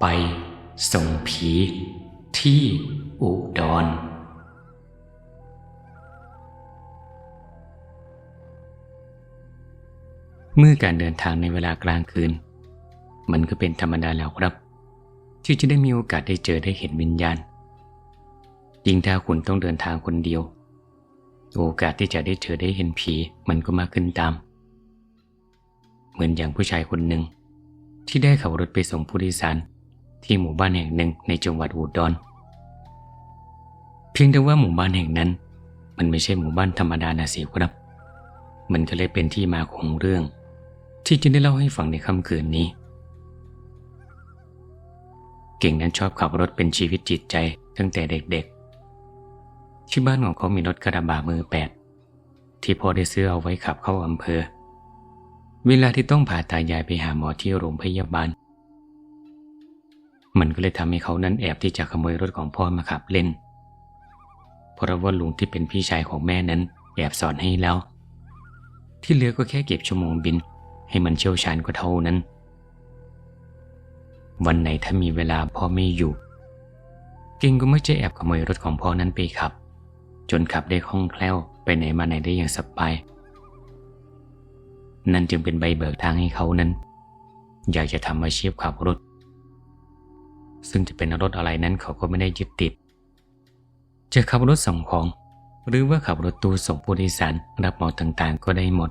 ไปส่งผี ที่อุดรเมื่อการเดินทางในเวลากลางคืน มันก็เป็นธรรมดาแล้วครับ ที่จะได้มีโอกาสได้เจอได้เห็นวิญญาณ ยิ่งถ้าคุณต้องเดินทางคนเดียว โอกาสที่จะได้เจอได้เห็นผีมันก็มากขึ้นตาม เหมือนอย่างผู้ชายคนหนึ่งที่ได้ขับรถไปส่งผู้โดยสาร ที่หมู่บ้านแห่งหนึ่งในจังหวัดอุดรเพียงแต่ว่าหมู่บ้านแห่งนั้น มันไม่ใช่หมู่บ้านธรรมดานะสิครับ มันก็เลยเป็นที่มาของเรื่อง ที่จะได้เล่าให้ฟังในค่ำคืนนี้ เก่งนั้นชอบขับรถเป็นชีวิตจิตใจตั้งแต่เด็กๆ ที่บ้านของเขามีรถกระบะมือแปดที่พ่อได้ซื้อเอาไว้ขับเข้าอำเภอ เวลาที่ต้องพาตายายไปหาหมอที่โรงพยาบาล มันก็เลยทำให้เขานั้นแอบที่จะขโมยรถของพ่อมาขับเล่น เพราะว่าลุงที่เป็นพี่ชายของแม่นั้นแอบสอนให้แล้ว ที่เหลือก็แค่เก็บชั่วโมงบิน ให้มันเชี่ยวชาญก็เท่านั้น วันไหนถ้ามีเวลาพ่อไม่อยู่ เก่งก็ไม่จะแอบขโมยรถของพ่อนั้นไปขับ จนขับได้คล่องแคล่วไปไหนมาไหนได้อย่างสบายนั่นจึงเป็นใบเบิกทางให้เขานั้น อยากจะทำอาชีพขับรถ ซึ่งจะเป็นรถอะไรนั้นเขาก็ไม่ได้ยึดติด จะขับรถส่งของ หรือว่าขับรถตู้ส่งผู้โดยสารรับเหมาต่างๆ ก็ได้หมด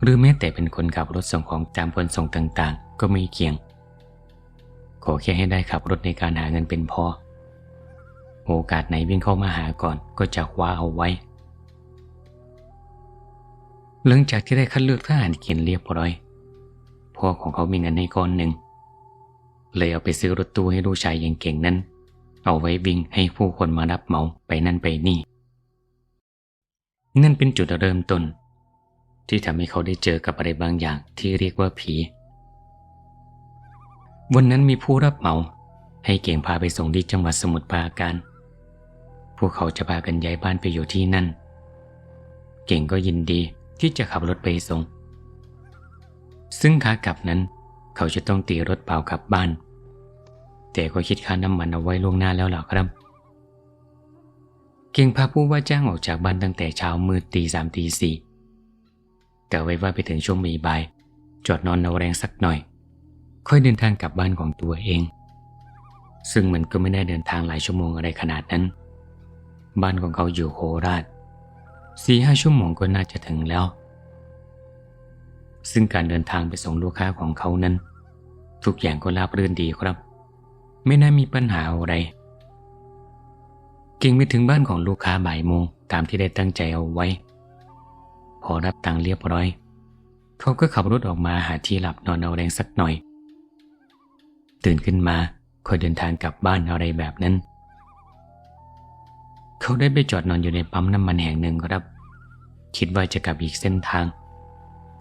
หรือแม้แต่เป็นคนขับรถส่งของตามคนส่งต่างๆ ก็ไม่เกี่ยง ขอแค่ให้ได้ขับรถในการหาเงินเป็นพอ โอกาสไหนวิ่งเข้ามาหาก่อนก็จะคว้าเอาไว้ หลังจากที่ได้คัดเลือกทหารเกียนเรียบร้อยพ่อของเขามีเงินให้ก้อนหนึ่ง เลยเอาไปซื้อรถตู้ให้ลูกชายยังเก่งนั้น เอาไว้วิ่งให้ผู้คนมารับเหมาไปนั่นไปนี่ นั่นเป็นจุดเริ่มต้น ที่ทำให้เขาได้เจอกับอะไรบางอย่างที่เรียกว่าผี วันนั้นมีผู้รับเหมาให้เก่งพาไปส่งที่จังหวัดสมุทรปราการ พวกเขาจะพากันย้ายบ้านไปอยู่ที่นั่น เก่งก็ยินดีที่จะขับรถไปส่ง ซึ่งขากลับนั้น เขาจะต้องตีรถเปล่ากลับบ้าน แต่ก็คิดค่าน้ำมันเอาไว้ล่วงหน้าแล้วหรอครับ เก่งพาผู้ว่าจ้างออกจากบ้านตั้งแต่เช้ามืดตีสามตีสี่กะไว้ว่าไปถึงช่วงมีบ่าย จอดนอนเอาแรงสักหน่อย ค่อยเดินทางกลับบ้านของตัวเอง ซึ่งมันก็ไม่ได้เดินทางหลายชั่วโมงอะไรขนาดนั้น บ้านของเขาอยู่โคราชสี่ห้าชั่วโมงก็น่าจะถึงแล้ว ซึ่งการเดินทางไปส่งลูกค้าของเขานั้น ทุกอย่างก็ราบรื่นดีครับ ไม่น่ามีปัญหาอะไรเก่งไปถึงบ้านของลูกค้าบ่ายโมงตามที่ได้ตั้งใจเอาไว้ พอรับตังเรียบร้อย เขาก็ขับรถออกมาหาที่หลับนอนเอาแรงสักหน่อย ตื่นขึ้นมาค่อยเดินทางกลับบ้านอะไรแบบนั้น เขาได้ไปจอดนอนอยู่ในปั๊มน้ำมันแห่งหนึ่งครับ คิดว่าจะกลับอีกเส้นทาง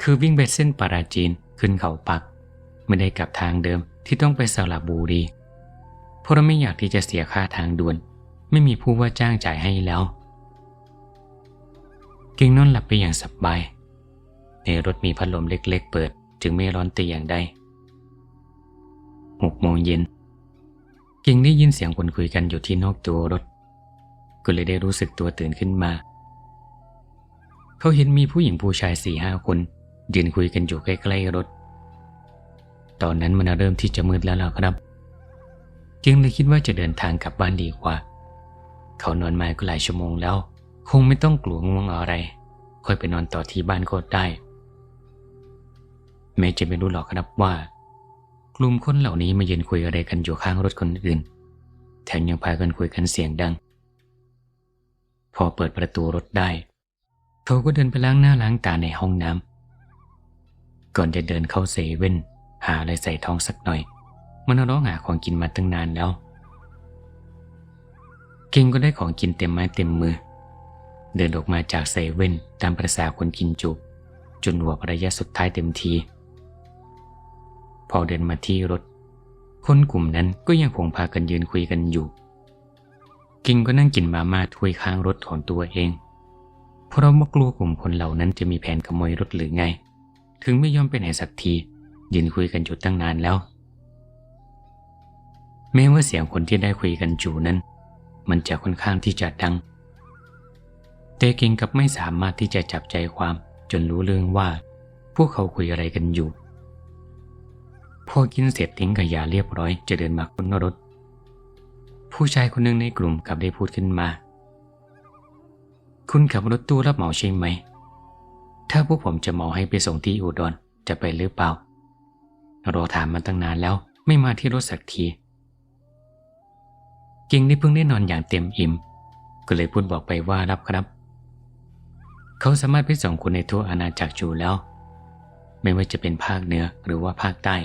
คือวิ่งไปเส้นปาราจีนขึ้นเขาปัก ไม่ได้กลับทางเดิมที่ต้องไปสระบุรี เพราะเราไม่อยากที่จะเสียค่าทางด่วน ไม่มีผู้ว่าจ้างจ่ายให้แล้ว เก่งนอนหลับไปอย่างสบาย ในรถมีพัดลมเล็ก ๆ เปิด จึงไม่ร้อนตีอย่างใดหกโมงเย็น เก่งได้ยินเสียงคนคุยกันอยู่ที่นอกตัวรถ ก็เลยได้รู้สึกตัวตื่นขึ้นมา เขาเห็นมีผู้หญิงผู้ชายสี่ห้าคนยืนคุยกันอยู่ใกล้ๆรถ ตอนนั้นมันเริ่มที่จะมืดแล้วล่ะครับ จึงเลยคิดว่าจะเดินทางกลับบ้านดีกว่า เขานอนมาก็หลายชั่วโมงแล้ว คงไม่ต้องกลัวง่วงอะไร ค่อยไปนอนต่อที่บ้านก็ได้แม้จะไม่รู้หรอกครับว่า กลุ่มคนเหล่านี้มายืนคุยอะไรกันอยู่ข้างรถคนอื่น แถมยังพากันคุยกันเสียงดัง พอเปิดประตูรถได้ เขาก็เดินไปล้างหน้าล้างตาในห้องน้ำก่อนจะเดินเข้าเซเว่นหาอะไรใส่ท้องสักหน่อย มันร้องหาของกินมาตั้งนานแล้ว เก่งก็ได้ของกินเต็มไม้เต็มมือ เดินออกมาจากเซเว่นตามประษาคนกินจุจนหัวระยะสุดท้ายเต็มที พอเดินมาที่รถ คนกลุ่มนั้นก็ยังคงพากันยืนคุยกันอยู่ กิงก็นั่งกินมาม่าถ้วยข้างรถของตัวเอง เพราะว่ากลัวกลุ่มคนเหล่านั้นจะมีแผนขโมยรถหรือไง ถึงไม่ยอมไปไหนสักที ยืนคุยกันอยู่ตั้งนานแล้ว แม้ว่าเสียงคนที่ได้คุยกันอยู่นั้น มันจะค่อนข้างที่จะดัง แต่เก่งกับไม่สามารถที่จะจับใจความจนรู้เรื่องว่า พวกเขาคุยอะไรกันอยู่ พอกินเสร็จทิ้งขยะเรียบร้อยจะเดินมาขึ้นรถ ผู้ชายคนหนึ่งในกลุ่มกลับได้พูดขึ้นมา คุณขับรถตู้รับเหมาใช่ไหม ถ้าพวกผมจะเหมาให้ไปส่งที่อุดรจะไปหรือเปล่ารอถามมาตั้งนานแล้วไม่มาที่รถสักที ก่งนี่เพิ่งได้นอนอย่างเต็มอิ่ม ก็เลยพูดบอกไปว่ารับครับ เขาสามารถไปส่งคุณในทั่วอาณาจักรจูแล้ว ไม่ว่าจะเป็นภาคเหนือหรือว่าภาคใต้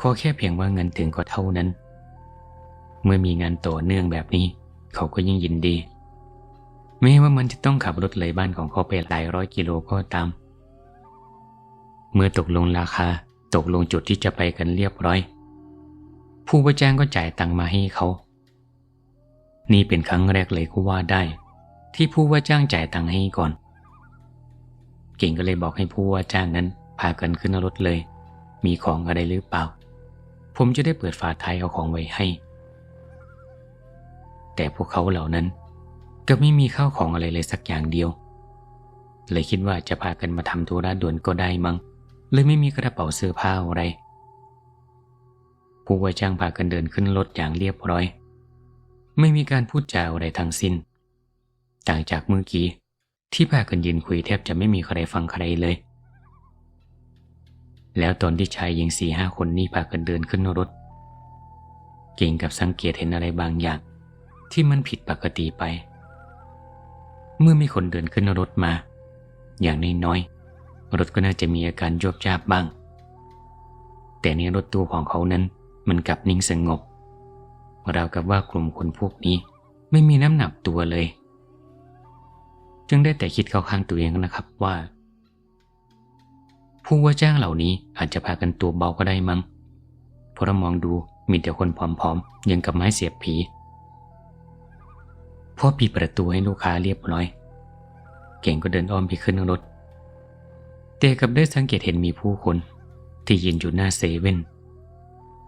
ขอแค่เพียงว่าเงินถึงก็เท่านั้น เมื่อมีงานต่อเนื่องแบบนี้ เขาก็ยิ่งยินดีแม้ว่ามันจะต้องขับรถเลยบ้านของเขาไปหลายร้อยกิโลก็ตาม เมื่อตกลงราคาตกลงจุดที่จะไปกันเรียบร้อย ผู้ว่าจ้างก็จ่ายตังค์มาให้เขา นี่เป็นครั้งแรกเลยก็ว่าได้ ที่ผู้ว่าจ้างจ่ายตังค์ให้ก่อน เก่งก็เลยบอกให้ผู้ว่าจ้างนั้นพากันขึ้นรถเลย มีของอะไรหรือเปล่า ผมจะได้เปิดฝาท้ายเอาของไว้ให้ แต่พวกเขาเหล่านั้นก็ไม่มีข้าวของอะไรเลยสักอย่างเดียว เลยคิดว่าจะพากันมาทำธุระด่วนก็ได้มั้งเลยไม่มีกระเป๋าเสื้อผ้าอะไร ผู้ว่าจ้างพากันเดินขึ้นรถอย่างเรียบร้อย ไม่มีการพูดจาอะไรทั้งสิ้น ต่างจากเมื่อกี้ที่พากันยืนคุยแทบจะไม่มีใครฟังใครเลย แล้วตอนที่ชายหญิงสี่ห้าคนนี้พากันเดินขึ้นรถ เก่งกับสังเกตเห็นอะไรบางอย่าง ที่มันผิดปกติไป เมื่อมีคนเดินขึ้นรถมา อย่างน้อยๆรถก็น่าจะมีอาการโยบยาบบ้าง แต่ในรถตู้ของเขานั้นมันกลับนิ่งสงบ ราวกับว่ากลุ่มคนพวกนี้ไม่มีน้ำหนักตัวเลย จึงได้แต่คิดเข้าข้างตัวเองนะครับว่า ผู้ว่าจ้างเหล่านี้อาจจะพากันตัวเบาก็ได้มั้งเพราะมองดูมีแต่คนผอมๆยังกับไม้เสียบผีพ่อปิดประตูให้ลูกค้าเรียบร้อย เก่งก็เดินอ้อมไปขึ้นรถเตกับได้สังเกตเห็นมีผู้คนที่ยืนอยู่หน้าเซเว่น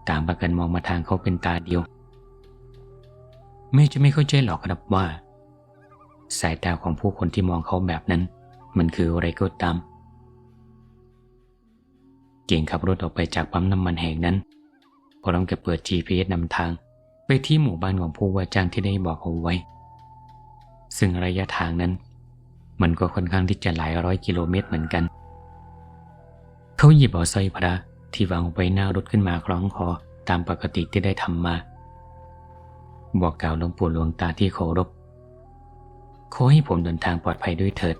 ต่างประกันมองมาทางเขาเป็นตาเดียว ไม่จะไม่เข้าใจหรอกครับว่า สายตาของผู้คนที่มองเขาแบบนั้น มันคืออะไรก็ตาม เก่งขับรถออกไปจากปั๊มน้ำมันแห่งนั้นพร้อมกับเปิด GPS นำทาง ไปที่หมู่บ้านของผู้ว่าจ้างที่ได้บอกเอาไว้ ซึ่งระยะทางนั้น มันก็ค่อนข้างที่จะหลายร้อยกิโลเมตรเหมือนกัน เขาหยิบเอาสร้อยพระที่วางไว้หน้ารถขึ้นมาคล้องคอตามปกติที่ได้ทำมา บอกกล่าวหลวงปู่หลวงตาที่เคารพ ขอให้ผมเดินทางปลอดภัยด้วยเถิด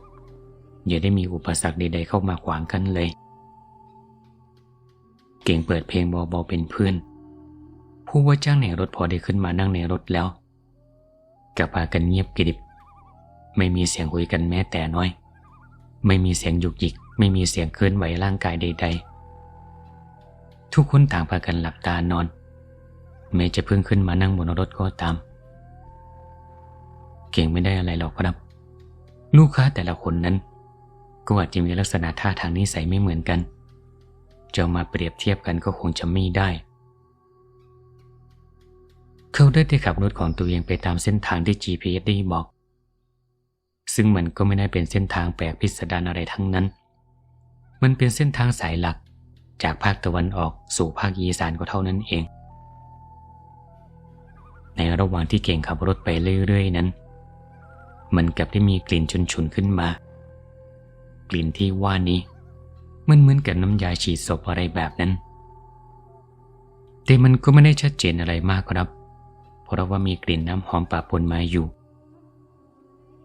อย่าได้มีอุปสรรคใดๆเข้ามาขวางกันเลย เก่งเปิดเพลงเบาๆเป็นเพื่อน ผู้ว่าจ้างในรถพอได้ขึ้นมานั่งในรถแล้วกับพากันเงียบกริบ ไม่มีเสียงคุยกันแม้แต่น้อย ไม่มีเสียงหยุกยิก ไม่มีเสียงเคลื่อนไหวร่างกายใด ๆ ทุกคนต่างพากันหลับตานอน แม้จะเพิ่งขึ้นมานั่งบนรถก็ตาม เก่งไม่ได้อะไรหรอกครับ ลูกค้าแต่ละคนนั้น ก็อาจจะมีลักษณะท่าทางนิสัยไม่เหมือนกัน จะมาเปรียบเทียบกันก็คงจะไม่ได้ เขาได้ได้ขับรถของตัวเองไปตามเส้นทางที่ GPS ได้บอก ซึ่งมันก็ไม่ได้เป็นเส้นทางแปลกพิสดารอะไรทั้งนั้น มันเป็นเส้นทางสายหลักจากภาคตะวันออกสู่ภาคอีสานก็เท่านั้นเอง ในระหว่างที่เก่งขับรถไปเรื่อยๆนั้น มันกลับได้มีกลิ่นฉุนๆขึ้นมา กลิ่นที่ว่านี้ มันเหมือนกับน้ำยาฉีดศพอะไรแบบนั้น แต่มันก็ไม่ได้ชัดเจนอะไรมากครับ เพราะว่ามีกลิ่นน้ำหอมปะปนมาอยู่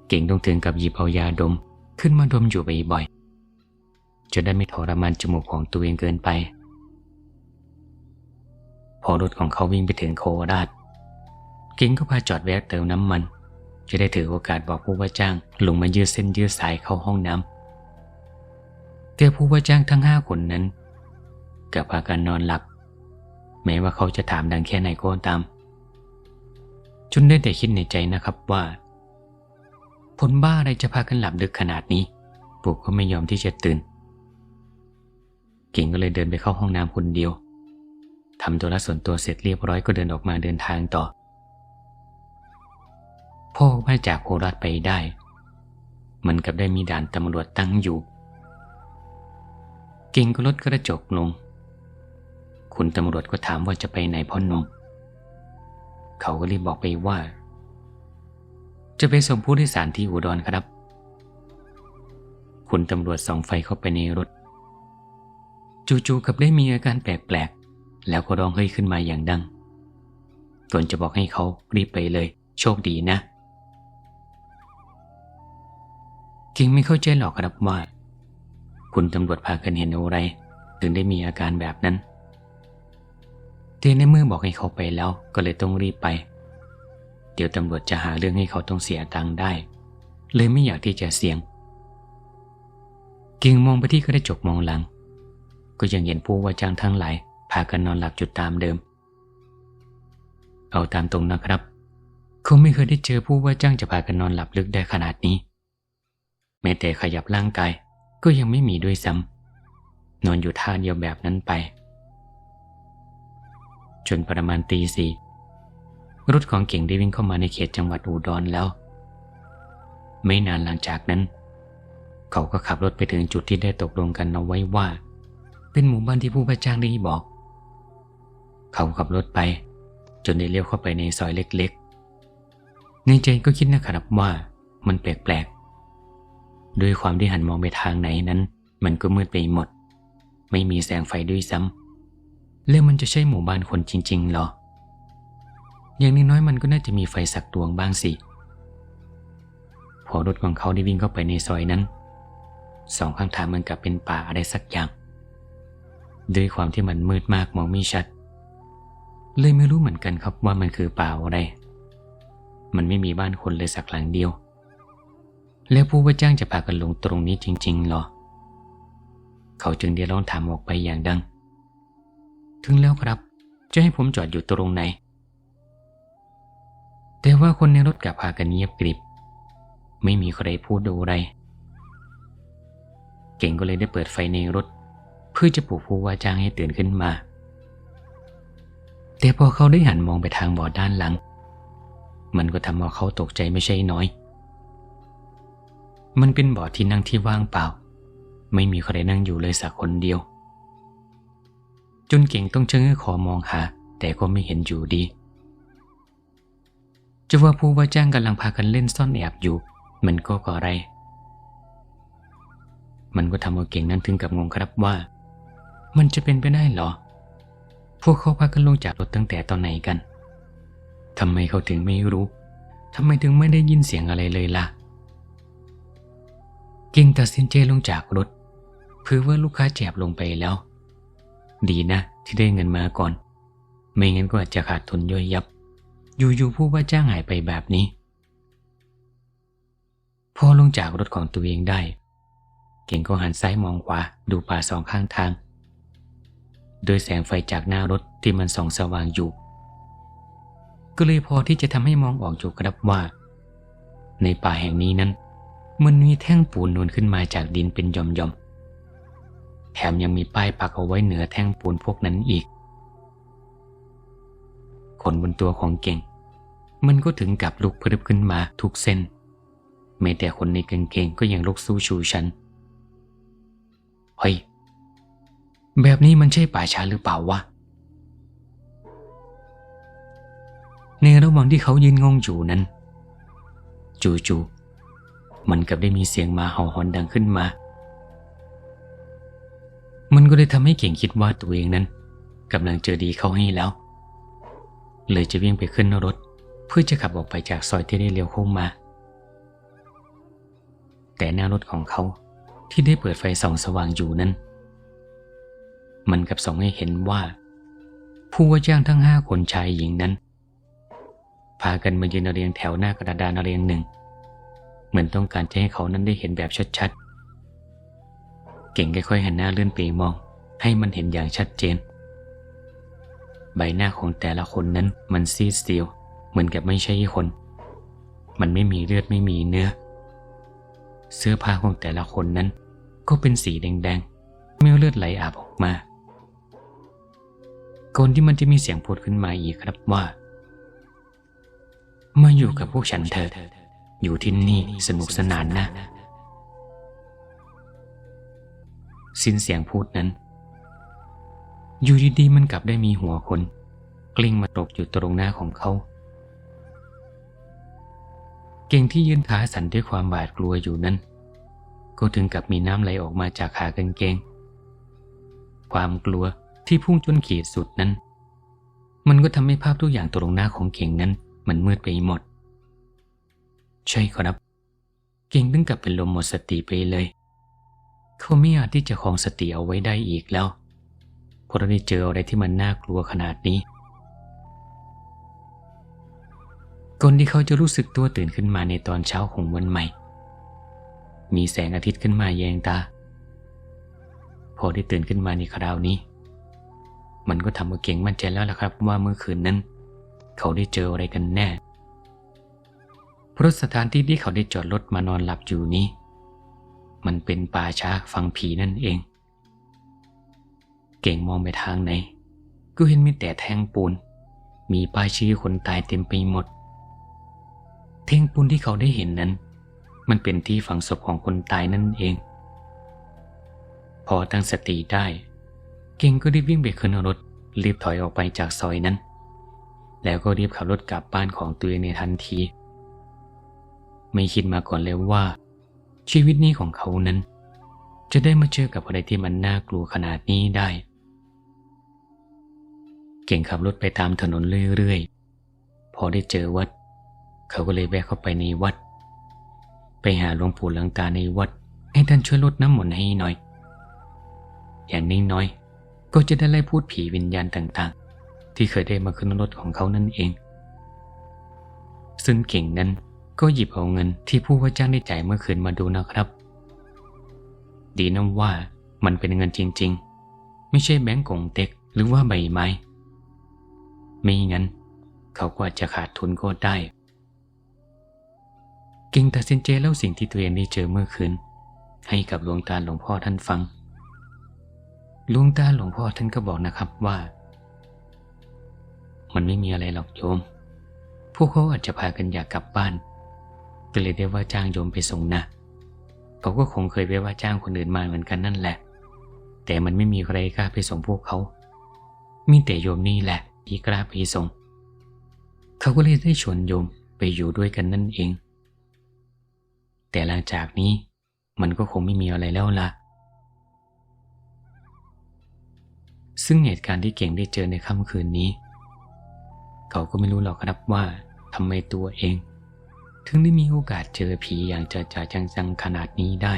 เก่งต้องถึงกับหยิบเอายาดมขึ้นมาดมอยู่บ่อยๆจะได้ไม่ทรมานจมูกของตัวเองเกินไป พอรถของเขาวิ่งไปถึงโคราช ก่งก็พาจอดแวะเติมน้ำมัน จะได้ถือโอกาสบอกผู้ว่าจ้างลงมายืดเส้นยืดสายเข้าห้องน้ำแต่ผู้ว่าจ้างทั้งห้าคนนั้นกับพากันนอนหลับแม้ว่าเขาจะถามดังแค่ไหนก็ตามจนได้แต่คิดในใจนะครับว่าผลบ้าอะไรจะพากันหลับดึกขนาดนี้ปลุกก็ไม่ยอมที่จะตื่น เก่งก็เลยเดินไปเข้าห้องน้ำคนเดียวทำตัวละส่วนตัวเสร็จเรียบร้อยก็เดินออกมาเดินทางต่อ พ่อออกมาจากโคราชไปได้มันกับได้มีด่านตำรวจตั้งอยู่ เก่งก็ลดกระจกลง คุณตำรวจก็ถามว่าจะไปไหนพ่อหนุ่มเขาก็รีบบอกไปว่า จะไปส่งผู้โดยสารที่อุดรครับ คุณตำรวจส่องไฟเข้าไปในรถ จู่ๆกับได้มีอาการแปลกๆ แล้วก็ร้องเฮ้ยขึ้นมาอย่างดังตนจะบอกให้เขารีบไปเลย โชคดีนะ เก่งไม่เข้าใจหรอกครับว่า คุณตำรวจพากันเห็นอะไร ถึงได้มีอาการแบบนั้นเตียนในเมื่อบอกให้เขาไปแล้วก็เลยต้องรีบไป เดี๋ยวตำรวจจะหาเรื่องให้เขาต้องเสียตังค์ได้ เลยไม่อยากที่จะเสี่ยงก่งมองไปที่กระจกมองหลัง ก็ยังเห็นผู้ว่าจ้างทั้งหลายพากันนอนหลับจุดตามเดิม เอาตามตรงนะครับเขาไม่เคยได้เจอผู้ว่าจ้างจะพากันนอนหลับลึกได้ขนาดนี้ แม้แต่ขยับร่างกายก็ยังไม่มีด้วยซ้ำนอนอยู่ท่าเดียวแบบนั้นไป จนประมาณตีสี่รถของเก่งได้วิ่งเข้ามาในเขตจังหวัดอุดรแล้ว ไม่นานหลังจากนั้น เขาก็ขับรถไปถึงจุดที่ได้ตกลงกันเอาไว้ว่า เป็นหมู่บ้านที่ผู้ว่าจ้างได้บอก เขาขับรถไป จนได้เลี้ยวเข้าไปในซอยเล็กๆ ในใจก็คิดนะครับว่ามันแปลกๆ ด้วยความที่หันมองไปทางไหนนั้น มันก็มืดไปหมด ไม่มีแสงไฟด้วยซ้ำแล้วมันจะใช่หมู่บ้านคนจริง ๆ หรอ อย่างน้อยๆมันก็น่าจะมีไฟสักดวงบ้างสิพอรถของเขาได้วิ่งเข้าไปในซอยนั้น สองข้างทางมันกลับเป็นป่าอะไรสักอย่างด้วยความที่มันมืดมากมองไม่ชัด เลยไม่รู้เหมือนกันครับว่ามันคือป่าอะไร มันไม่มีบ้านคนเลยสักหลังเดียว แล้วผู้ว่าจ้างจะพากันลงตรงนี้จริงๆหรอ เขาจึงได้ร้องถามออกไปอย่างดัง ถึงแล้วครับ จะให้ผมจอดอยู่ตรงไหน แต่ว่าคนในรถกลับพากันเงียบกริบ ไม่มีใครพูดดูอะไร เก่งก็เลยได้เปิดไฟในรถ เพื่อจะปลุกผู้ว่าจ้างให้ตื่นขึ้นมา แต่พอเขาได้หันมองไปทางบ่อด้านหลัง มันก็ทำเอาเขาตกใจไม่ใช่น้อย มันเป็นบ่อที่นั่งที่ว่างเปล่า ไม่มีใครนั่งอยู่เลยสักคนเดียว จนเก่งต้องเชิงคอมองหา แต่ก็ไม่เห็นอยู่ดีจะว่าผู้ว่าจ้างกำลังพากันเล่นซ่อนแอบอยู่ มันก็ก่ออะไร มันก็ทำเอาเก่งนั้นถึงกับงงครับว่า มันจะเป็นไปได้หรอ พวกเขาพากันลงจากรถตั้งแต่ตอนไหนกันทำไมเขาถึงไม่รู้ทำไมถึงไม่ได้ยินเสียงอะไรเลยล่ะ ก่งตัดสินใจลงจากรถเพื่อว่าลูกค้าแจบลงไปแล้ว ดีนะที่ได้เงินมาก่อน ไม่งั้นก็อาจจะขาดทุนย่อยยับ อยู่ๆผู้ว่าจ้างหายไปแบบนี้ พอลงจากรถของตัวเองได้ เก่งก็หันซ้ายมองขวาดูป่าสองข้างทาง โดยแสงไฟจากหน้ารถที่มันส่องสว่างอยู่ ก็เลยพอที่จะทำให้มองออกอยู่ครับว่า ในป่าแห่งนี้นั้น มันมีแท่งปูนนูนขึ้นมาจากดินเป็นย่อมๆ แถมยังมีป้ายปักเอาไว้เหนือแท่งปูนพวกนั้นอีก ขนบนตัวของเก่ง มันก็ถึงกับลุกพรึบขึ้นมาทุกเส้นแม้แต่คนในกางเกงก็ยังลุกสู้ชูฉัน เฮ้ย แบบนี้มันใช่ป่าช้าหรือเปล่าวะ ในระหว่างที่เขายืนงงอยู่นั้น จู่ๆ มันกับได้มีเสียงหมาเห่าหอนดังขึ้นมา มันก็เลยทำให้เก่งคิดว่าตัวเองนั้นกำลังเจอดีเขาให้แล้ว เลยจะวิ่งไปขึ้นรถ เพื่อจะขับออกไปจากซอยที่ได้เลี้ยวเข้ามา แต่หน้ารถของเขาที่ได้เปิดไฟส่องสว่างอยู่นั้น มันกับส่องให้เห็นว่า ผู้ว่าจ้างทั้งห้าคนชายหญิงนั้น พากันมายืนเรียงแถวหน้ากระดานเรียงหนึ่ง เหมือนต้องการจะให้เขานั้นได้เห็นแบบชัดๆ เก่งค่อยๆหันหน้าเลื่อนไปมอง ให้มันเห็นอย่างชัดเจน ใบหน้าของแต่ละคนนั้นมันซีดเซียว เหมือนกับไม่ใช่คน มันไม่มีเลือดไม่มีเนื้อ เสื้อผ้าของแต่ละคนนั้น ก็เป็นสีแดงๆไม่เลือดไหลอาบออกมาก่อนที่มันจะมีเสียงพูดขึ้นมาอีกครับว่า มาอยู่กับพวกฉันเถอะ อยู่ที่นี่สนุกสนานนะ สิ้นเสียงพูดนั้น อยู่ดีๆมันกลับได้มีหัวคน กลิ้งมาตกอยู่ตรงหน้าของเขา เก่งที่ยืนขาสั่นด้วยความหวาดกลัวอยู่นั้น ก็ถึงกับมีน้ำไหลออกมาจากขากางเกง ความกลัวที่พุ่งจนขีดสุดนั้น มันก็ทำให้ภาพทุกอย่างตรงหน้าของเก่งนั้น มันมืดไปหมด ใช่ครับ เก่งถึงกับเป็นลมหมดสติไปเลย เขาไม่อาจที่จะคองสติเอาไว้ได้อีกแล้วเพราะได้เจออะไรที่มันน่ากลัวขนาดนี้ก่อนที่เขาจะรู้สึกตัวตื่นขึ้นมาในตอนเช้าของวันใหม่ มีแสงอาทิตย์ขึ้นมาแยงตา พอได้ตื่นขึ้นมาในคราวนี้ มันก็ทำให้เก่งมั่นใจแล้วล่ะครับว่าเมื่อคืนนั้น เขาได้เจออะไรกันแน่ เพราะสถานที่ที่เขาได้จอดรถมานอนหลับอยู่นี้ มันเป็นป่าช้าฟังผีนั่นเอง เก่งมองไปทางไหน ก็เห็นมีแต่แท่งปูน มีป้ายชื่อคนตายเต็มไปหมด แท่งปูนที่เขาได้เห็นนั้น มันเป็นที่ฝังศพของคนตายนั่นเอง พอตั้งสติได้ เก่งก็รีบวิ่งไปขึ้นรถรีบถอยออกไปจากซอยนั้น แล้วก็รีบขับรถกลับบ้านของตัวเองในทันที ไม่คิดมาก่อนเลยว่า ชีวิตนี้ของเขานั้น จะได้มาเจอกับอะไรที่มันน่ากลัวขนาดนี้ได้ เก่งขับรถไปตามถนนเรื่อยๆ พอได้เจอวัด เขาก็เลยแวะเข้าไปในวัด ไปหาหลวงปู่หลังตาในวัด ให้ท่านช่วยลดน้ำมนต์ให้หน่อย อย่างนี้น้อยๆก็จะได้ไล่พูดผีวิญญาณต่างๆ ที่เคยได้มาขึ้นรถของเขานั่นเอง ซึ่งเก่งนั้น ก็หยิบเอาเงินที่ผู้ว่าจ้างได้จ่ายเมื่อคืนมาดูนะครับ ดีนะว่ามันเป็นเงินจริง ๆ ไม่ใช่แบงก์กงเต็กหรือว่าใบไม้ไม่งั้น เขาก็อาจจะขาดทุนก็ได้ก่งตัดสินใจเล่าสิ่งที่ตัวเองได้เจอเมื่อคืน ให้กับหลวงตาหลวงพ่อท่านฟังหลวงตาหลวงพ่อท่านก็บอกนะครับว่า มันไม่มีอะไรหรอกโยม พวกเขาอาจจะพากันอยากกลับบ้าน ก็เลยได้ว่าจ้างโยมไปส่งนะเขาก็คงเคยไปว่าจ้างคนอื่นมาเหมือนกันนั่นแหละ แต่มันไม่มีใครกล้าไปส่งพวกเขา มีแต่โยมนี่แหละ ที่กล้าไปส่ง เขาก็เลยได้ชวนโยมไปอยู่ด้วยกันนั่นเอง แต่หลังจากนี้มันก็คงไม่มีอะไรแล้วล่ะ ซึ่งเหตุการณ์ที่เก่งได้เจอในค่ำคืนนี้ เขาก็ไม่รู้หรอกครับว่าทำไมตัวเอง ถึงได้มีโอกาสเจอผีอย่างจะจะจังๆขนาดนี้ได้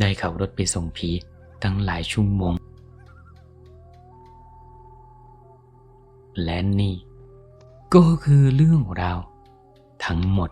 ได้ขับรถไปส่งผีตั้งหลายชั่วโมง และนี่ ก็คือเรื่องราว ทั้งหมด